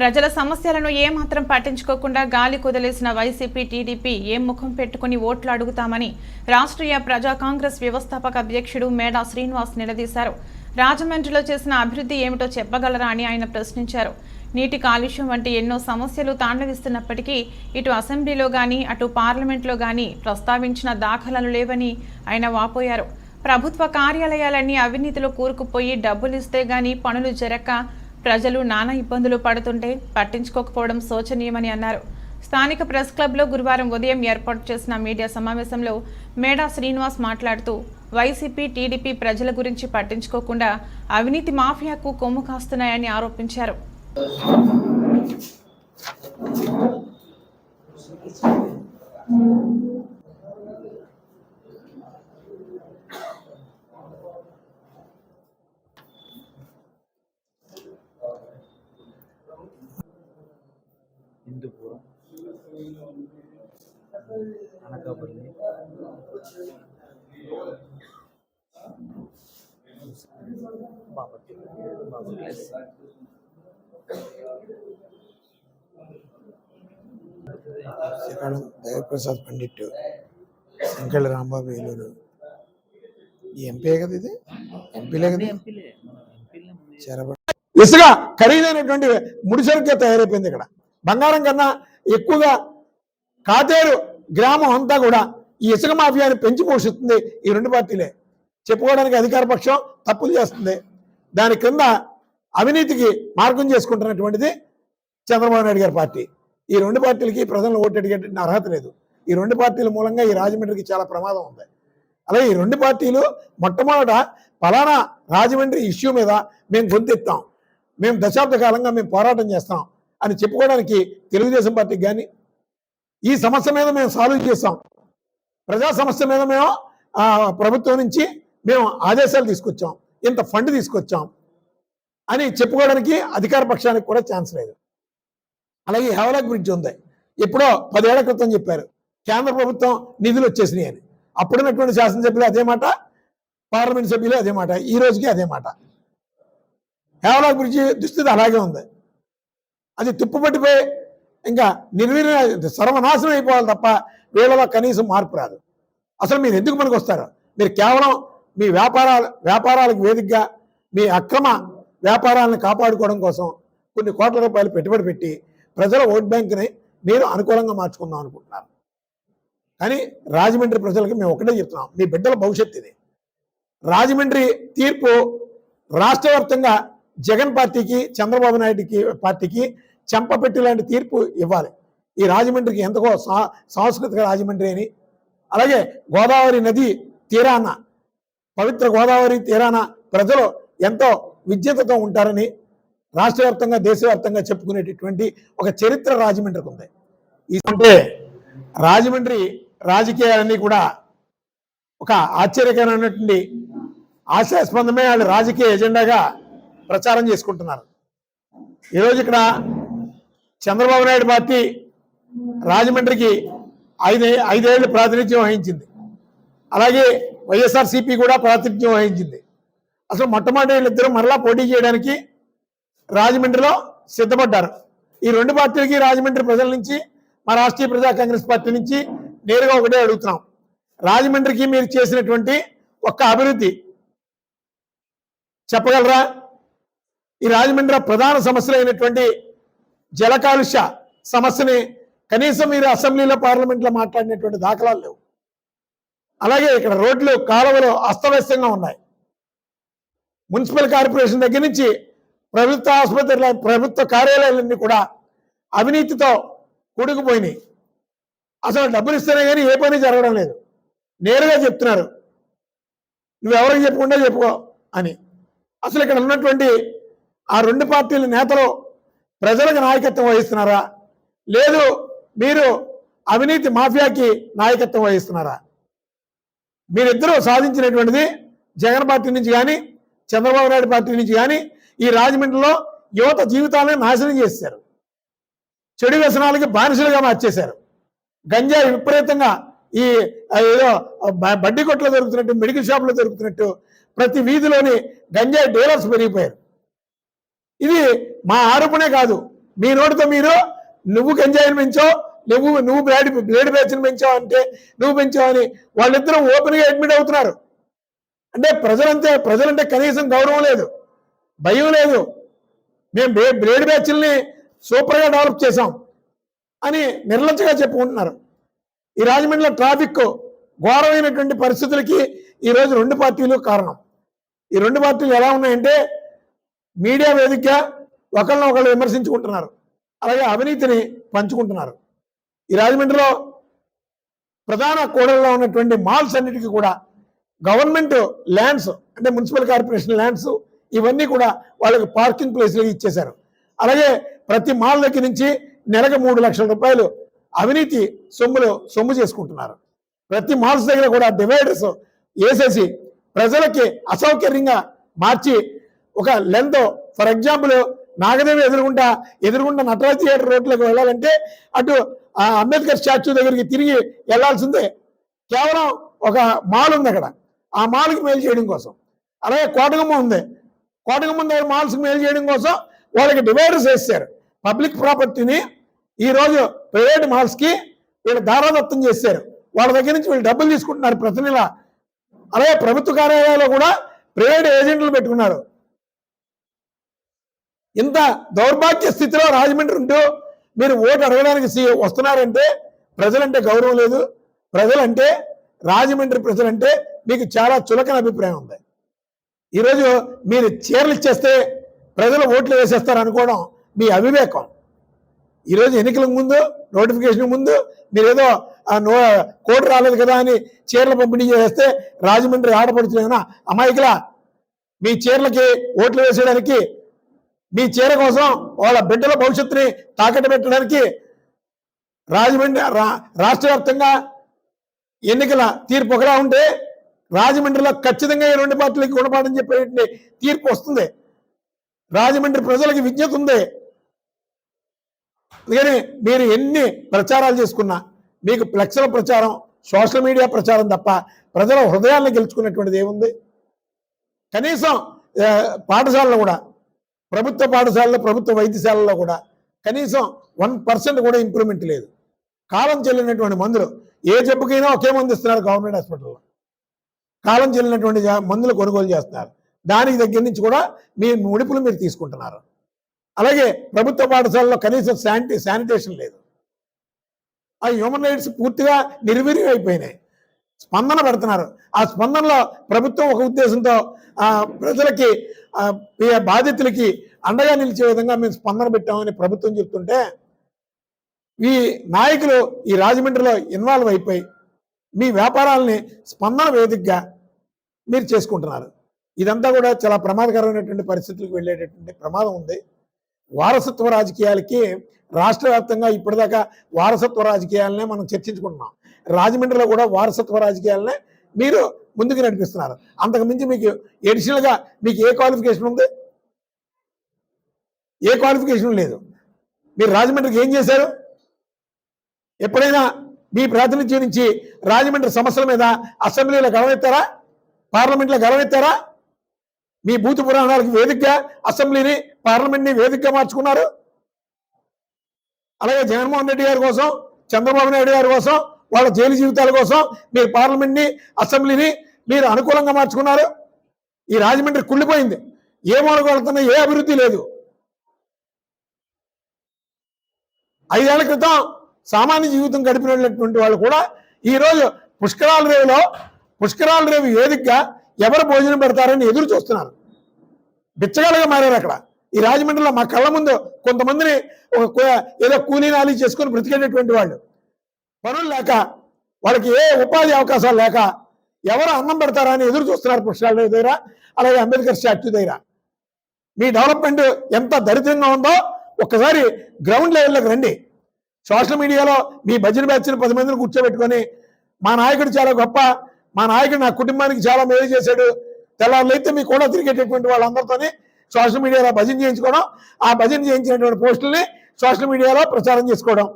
ప్రజల సమస్యలను ఏమాత్రం పట్టించుకోకుండా గాలి కుదిలేసిన వైసీపీ టీడీపీ ఏం ముఖం పెట్టుకుని ఓట్లు అడుగుతామని రాష్ట్రీయ ప్రజా కాంగ్రెస్ వ్యవస్థాపక అధ్యక్షుడు మేడా శ్రీనివాస్ నిలదీశారు. రాజమండ్రిలో చేసిన అభివృద్ధి ఏమిటో చెప్పగలరా అని ఆయన ప్రశ్నించారు. నీటి కాలుష్యం వంటి ఎన్నో సమస్యలు తాండవిస్తున్నప్పటికీ ఇటు అసెంబ్లీలో కానీ అటు పార్లమెంట్లో కానీ ప్రస్తావించిన దాఖలాలు లేవని ఆయన వాపోయారు. ప్రభుత్వ కార్యాలయాలన్నీ అవినీతిలో కూరుకుపోయి డబ్బులు ఇస్తే గానీ పనులు జరక్క ప్రజలు నానా ఇబ్బందులు పడుతుంటే పట్టించుకోకపోవడం శోచనీయమని అన్నారు. స్థానిక ప్రెస్ క్లబ్లో గురువారం ఉదయం ఏర్పాటు చేసిన మీడియా సమావేశంలో మేడా శ్రీనివాస్ మాట్లాడుతూ వైసీపీ టీడీపీ ప్రజల గురించి పట్టించుకోకుండా అవినీతి మాఫియాకు కొమ్ము కాస్తున్నాయని ఆరోపించారు. హిందూపురం అనకాపల్లి. బాపట్ల. బాపట్ల. దయప్రసాద్ పండిట్ సంకెళ్ళ రాంబాబు ఏలూరు. ఎంపీ కదా ఇది? ఎంపీలే కదా? ఎంపీలే ఖరీదైనటువంటి ముడి ముందు ఇసుక ఖరీదైనటువంటి ముడిసరుకే తయారైపోయింది ఇక్కడ. బంగారం కన్నా ఎక్కువగా కాతేరు గ్రామం అంతా కూడా ఈ ఇసుక మాఫియాని పెంచి పోషిస్తుంది ఈ రెండు పార్టీలే. చెప్పుకోవడానికి అధికార పక్షం తప్పులు చేస్తుంది. దాని కింద అవినీతికి మార్గం చేసుకుంటున్నటువంటిది చంద్రబాబు నాయుడు గారి పార్టీ. ఈ రెండు పార్టీలకి ప్రజలను ఓటు అడిగేటువంటి అర్హత లేదు. ఈ రెండు పార్టీల మూలంగా ఈ రాజమండ్రికి చాలా ప్రమాదం ఉంది. అలాగే ఈ రెండు పార్టీలు మొట్టమొదట ఫలానా రాజమండ్రి ఇష్యూ మీద మేము గొంతెత్తాం మేము దశాబ్ద కాలంగా మేము పోరాటం చేస్తాం అని చెప్పుకోవడానికి తెలుగుదేశం పార్టీకి కానీ ఈ సమస్య మీద మేము సాల్వ్ చేస్తాం. ప్రజా సమస్య మీద మేము ప్రభుత్వం నుంచి మేము ఆదేశాలు తీసుకొచ్చాం. ఇంత ఫండ్ తీసుకొచ్చాం. అని చెప్పుకోవడానికి అధికార పక్షానికి కూడా ఛాన్స్ లేదు. అలాగే హెవలాక్ బ్రిడ్జ్ ఉంది. ఎప్పుడో పదేళ్ళ క్రితం చెప్పారు. కేంద్ర ప్రభుత్వం నిధులు వచ్చేసినాయి అని. అప్పుడున్నటువంటి శాసనసభ్యులు అదే మాట పార్లమెంట్ సభ్యులు అదే మాట ఈ రోజుకి అదే మాట. హేవలాక్ బ్రిడ్జి దుస్థితి అలాగే ఉంది. అది తుప్పుపట్టిపోయి ఇంకా నిర్వీర్య సర్వనాశనం అయిపోవాలి తప్ప వీళ్ళలో కనీసం మార్పు రాదు. అసలు మీరు ఎందుకు మనకు వస్తారు? మీరు కేవలం మీ వ్యాపారాల వ్యాపారాలకు వేదికగా మీ అక్రమ వ్యాపారాలను కాపాడుకోవడం కోసం కొన్ని కోట్ల రూపాయలు పెట్టుబడి పెట్టి ప్రజల ఓట్ బ్యాంక్ని మీరు అనుకూలంగా మార్చుకుందాం అనుకుంటున్నారు కానీ రాజమండ్రి ప్రజలకు మేము ఒకటే చెప్తున్నాం. మీ బిడ్డల భవిష్యత్తు ఇది. రాజమండ్రి తీర్పు రాష్ట్ర జగన్ పార్టీకి చంద్రబాబు నాయుడుకి పార్టీకి చెంపపెట్టి లాంటి తీర్పు ఇవ్వాలి. ఈ రాజమండ్రికి ఎంతకో సా సాంస్కృతిక రాజమండ్రి అని. అలాగే గోదావరి నది తీరాన పవిత్ర గోదావరి తీరాన ప్రజలు ఎంతో విద్యతతో ఉంటారని రాష్ట్ర వ్యాప్తంగా దేశవ్యాప్తంగా చెప్పుకునేటటువంటి ఒక చరిత్ర రాజమండ్రికి ఉంది. ఈ అంటే రాజమండ్రి రాజకీయాలన్నీ కూడా ఒక ఆశ్చర్యకరమైనటువంటి ఆశాస్పందమే వాళ్ళు రాజకీయ ఎజెండాగా ప్రచారం చేసుకుంటున్నారు. ఈరోజు ఇక్కడ చంద్రబాబు నాయుడు పార్టీ రాజమండ్రికి ఐదు ఐదేళ్ళు ప్రాతినిధ్యం వహించింది. అలాగే వైఎస్ఆర్సీపీ కూడా ప్రాతినిధ్యం వహించింది. అసలు మొట్టమొదటి వీళ్ళిద్దరూ మరలా పోటీ చేయడానికి రాజమండ్రిలో సిద్ధపడ్డారు. ఈ రెండు పార్టీలకి రాజమండ్రి ప్రజల నుంచి మా రాష్ట్రీయ ప్రజా కాంగ్రెస్ పార్టీ నుంచి నేరుగా ఒకటే అడుగుతున్నాం. రాజమండ్రికి మీరు చేసినటువంటి ఒక్క అభివృద్ధి చెప్పగలరా? ఈ రాజమండ్రి ప్రధాన సమస్యలు అయినటువంటి జల కాలుష్య సమస్యని కనీసం మీరు అసెంబ్లీలో పార్లమెంట్లో మాట్లాడినటువంటి దాఖలాలు లేవు. అలాగే ఇక్కడ రోడ్లు కాలువలు అస్తవ్యస్తంగా ఉన్నాయి. మున్సిపల్ కార్పొరేషన్ దగ్గర నుంచి ప్రభుత్వ ఆసుపత్రుల ప్రభుత్వ కార్యాలయాలన్నీ కూడా అవినీతితో కూడుకుపోయినాయి. అసలు డబ్బులు ఇస్తేనే కానీ ఏ పని జరగడం లేదు. నేరుగా చెప్తున్నారు. నువ్వెవరికి చెప్పకుండా చెప్పుకో అని. అసలు ఇక్కడ ఉన్నటువంటి ఆ రెండు పార్టీల నేతలు ప్రజలకు నాయకత్వం వహిస్తున్నారా? లేదు మీరు అవినీతి మాఫియాకి నాయకత్వం వహిస్తున్నారా? మీరిద్దరూ సాధించినటువంటిది జగన్ పార్టీ నుంచి కానీ చంద్రబాబు నాయుడు పార్టీ నుంచి కానీ ఈ రాజమండ్రిలో యువత జీవితాలను నాశనం చేశారు చెడు వ్యసనాలకి బానిసలుగా మార్చేశారు. గంజాయి విపరీతంగా ఈ ఏదో బడ్డీ కొట్లో దొరుకుతున్నట్టు మెడికల్ షాప్లో దొరుకుతున్నట్టు ప్రతి వీధిలోని గంజాయి డీలర్స్ పెరిగిపోయారు. ఇది మా ఆరోపణే కాదు. మీ నోటితో మీరు నువ్వు గంజాయిని పెంచావు నువ్వు నువ్వు బ్లేడ్ బ్లేడ్ బ్యాచ్ని పెంచావు అంటే నువ్వు పెంచావని వాళ్ళిద్దరూ ఓపెన్గా అడ్మిట్ అవుతున్నారు. అంటే ప్రజలంతే ప్రజలంటే కనీసం గౌరవం లేదు భయం లేదు. మేము బ్లే- బ్లేడ్ బ్యాచ్ల్ని సూపర్గా డెవలప్ చేసాం అని నిర్లజ్జగా చెప్పుకుంటున్నారు. ఈ రాజమండ్రిలో ట్రాఫిక్ ఘోరమైనటువంటి పరిస్థితులకి ఈరోజు రెండు పార్టీలు కారణం. ఈ రెండు పార్టీలు ఎలా ఉన్నాయంటే మీడియా వేదికగా ఒకళ్ళని ఒకళ్ళు విమర్శించుకుంటున్నారు. అలాగే అవినీతిని పంచుకుంటున్నారు. ఈ రాజమండ్రిలో ప్రధాన కూడల్లో ఉన్నటువంటి మాల్స్ అన్నిటికీ కూడా గవర్నమెంట్ ల్యాండ్స్ అంటే మున్సిపల్ కార్పొరేషన్ ల్యాండ్స్ ఇవన్నీ కూడా వాళ్ళకి పార్కింగ్ ప్లేస్లు ఇచ్చేశారు. అలాగే ప్రతి మాల్ దగ్గర నుంచి నెలకు మూడు లక్షల రూపాయలు అవినీతి సొమ్ములు సొమ్ము చేసుకుంటున్నారు. ప్రతి మాల్స్ దగ్గర కూడా డివైడర్స్ వేసేసి ప్రజలకి అసౌకర్యంగా మార్చి ఒక లెంత్ ఫర్ ఎగ్జాంపుల్ నాగదేవి ఎదురుకుంటా ఎదురుగుండా నటరాజ్ థియేటర్ రోడ్లోకి వెళ్ళాలంటే అటు ఆ అంబేద్కర్ స్టాచ్యూ దగ్గరికి తిరిగి వెళ్ళాల్సిందే కేవలం ఒక మాల్ ఉంది అక్కడ. ఆ మాల్కి మేలు చేయడం కోసం. అలాగే కోటగుమ్మ ఉంది. కోటగుమ్మ దగ్గర మాల్స్కి మేలు చేయడం కోసం వాళ్ళకి డివైడర్స్ వేస్తారు. పబ్లిక్ ప్రాపర్టీని ఈ రోజు ప్రైవేట్ మాల్స్కి వీళ్ళు దారాదత్తం చేశారు వాళ్ళ దగ్గర నుంచి వీళ్ళు డబ్బులు తీసుకుంటున్నారు ప్రతి నెల అలాగే ప్రభుత్వ కార్యాలయాల్లో కూడా ప్రైవేట్ ఏజెంట్లు పెట్టుకున్నారు. ఇంత దౌర్భాగ్య స్థితిలో రాజమండ్రి ఉంటూ మీరు ఓటు అడగడానికి వస్తున్నారంటే ప్రజలంటే గౌరవం లేదు. ప్రజలంటే రాజమండ్రి ప్రజలంటే మీకు చాలా చులకన అభిప్రాయం ఉంది. ఈరోజు మీరు చీరలు ఇచ్చేస్తే ప్రజలు ఓట్లు వేసేస్తారు అనుకోవడం మీ అవివేకం. ఈరోజు ఎన్నికలకు ముందు నోటిఫికేషన్ ముందు మీరు ఏదో నో కోటు రాలేదు కదా అని చీరలు పంపిణీ చేస్తే రాజమండ్రి ఆడపడుతున్నా అమాయకుల? మీ చీరలకి ఓట్లు వేసేయడానికి మీ చీర కోసం వాళ్ళ బిడ్డల భవిష్యత్తుని తాకట్టు పెట్టడానికి రాజమండ్రి రా- రాష్ట్ర వ్యాప్తంగా ఎన్నికల తీర్పు ఒకలా ఉంటే రాజమండ్రిలో ఖచ్చితంగా ఈ రెండు పార్టీలకి గుణపాఠం చెప్పేటువంటి తీర్పు వస్తుంది. రాజమండ్రి ప్రజలకి విజ్ఞత ఉంది. అందుకని మీరు ఎన్ని ప్రచారాలు చేసుకున్నా మీకు ఫ్లెక్స్ల ప్రచారం సోషల్ మీడియా ప్రచారం తప్ప ప్రజల హృదయాలను గెలుచుకున్నటువంటిది ఏముంది? కనీసం పాఠశాలలో కూడా ప్రభుత్వ పాఠశాలలో ప్రభుత్వ వైద్యశాలలో కూడా కనీసం వన్ పర్సెంట్ కూడా ఇంప్రూవ్మెంట్ లేదు. కాలం చెల్లినటువంటి మందులు ఏ జబ్బుకైనా ఒకే మందు ఇస్తున్నారు గవర్నమెంట్ హాస్పిటల్లో. కాలం చెల్లినటువంటి మందులు కొనుగోలు చేస్తున్నారు. దానికి దగ్గర నుంచి కూడా మీ ముడిపులు మీరు తీసుకుంటున్నారు. అలాగే ప్రభుత్వ పాఠశాలలో కనీసం శానిటీ శానిటేషన్ లేదు. ఆ హ్యూమన్ రైట్స్ పూర్తిగా నిర్వీర్యం అయిపోయినాయి. స్పందన పెడుతున్నారు. ఆ స్పందనలో ప్రభుత్వం ఒక ఉద్దేశంతో ప్రజలకి బాధితులకి అండగా నిలిచే విధంగా మేము స్పందన పెట్టామని ప్రభుత్వం చెప్తుంటే ఈ నాయకులు ఈ రాజమండ్రిలో ఇన్వాల్వ్ అయిపోయి మీ వ్యాపారాలని స్పందన వేదికగా మీరు చేసుకుంటున్నారు. ఇదంతా కూడా చాలా ప్రమాదకరమైనటువంటి పరిస్థితులకు వెళ్ళేటటువంటి ప్రమాదం ఉంది. వారసత్వ రాజకీయాలకి రాష్ట్ర వ్యాప్తంగా ఇప్పటిదాకా వారసత్వ రాజకీయాలనే మనం చర్చించుకుంటున్నాం. రాజమండ్రిలో కూడా వారసత్వ రాజకీయాలనే మీరు ముందుకు నడిపిస్తున్నారు. అంతకు మించి మీకు ఎడిషనల్గా మీకు ఏ క్వాలిఫికేషన్ ఉంది? ఏ క్వాలిఫికేషన్ లేదు. మీరు రాజమండ్రికి ఏం చేశారు? ఎప్పుడైనా మీ ప్రాతినిధ్యం నుంచి రాజమండ్రి సమస్యల మీద అసెంబ్లీలో గడవెత్తారా పార్లమెంట్లో గడవెత్తారా మీ బూతు పురాణాలకు వేదికగా అసెంబ్లీని పార్లమెంట్ని వేదికగా మార్చుకున్నారు? అలాగే జగన్మోహన్ రెడ్డి గారి కోసం చంద్రబాబు నాయుడు గారి కోసం వాళ్ళ జైలు జీవితాల కోసం మీరు పార్లమెంట్ని అసెంబ్లీని మీరు అనుకూలంగా మార్చుకున్నారు. ఈ రాజమండ్రి కుళ్ళిపోయింది. ఏ మూలకొడుతున్నా ఏ అభివృద్ధి లేదు. ఐదేళ్ళ క్రితం సామాన్య జీవితం గడిపినటువంటి వాళ్ళు కూడా ఈరోజు పుష్కరాల రేవులో పుష్కరాల రేవు వేదికగా ఎవరు భోజనం పెడతారని ఎదురు చూస్తున్నారు. బిచ్చగాలుగా మారారు అక్కడ. ఈ రాజమండ్రిలో మా కళ్ళ ముందు కొంతమందిని ఒక ఏదో కూలీ నాలి చేసుకొని బ్రతికేటటువంటి వాళ్ళు. పనులు లేక వాళ్ళకి ఏ ఉపాధి అవకాశాలు లేక ఎవరు అన్నం పెడతారా అని ఎదురు చూస్తున్నారు పుష్కరాల దగ్గర అలాగే అంబేద్కర్ స్టాట్యూ దగ్గర. మీ డెవలప్మెంట్ ఎంత దరిద్రంగా ఉందో ఒక్కసారి గ్రౌండ్ లెవెల్లోకి రండి. సోషల్ మీడియాలో మీ భజన బ్యాచ్ని పది మందిని కూర్చోబెట్టుకొని మా నాయకుడు చాలా గొప్ప మా నాయకుడు నా కుటుంబానికి చాలా మేలు చేశాడు. తెల్లారులైతే మీ కూడా తిరిగేటటువంటి వాళ్ళందరితోని సోషల్ మీడియాలో భజన చేయించుకోవడం ఆ భజన చేయించినటువంటి పోస్టుల్ని సోషల్ మీడియాలో ప్రచారం చేసుకోవడం.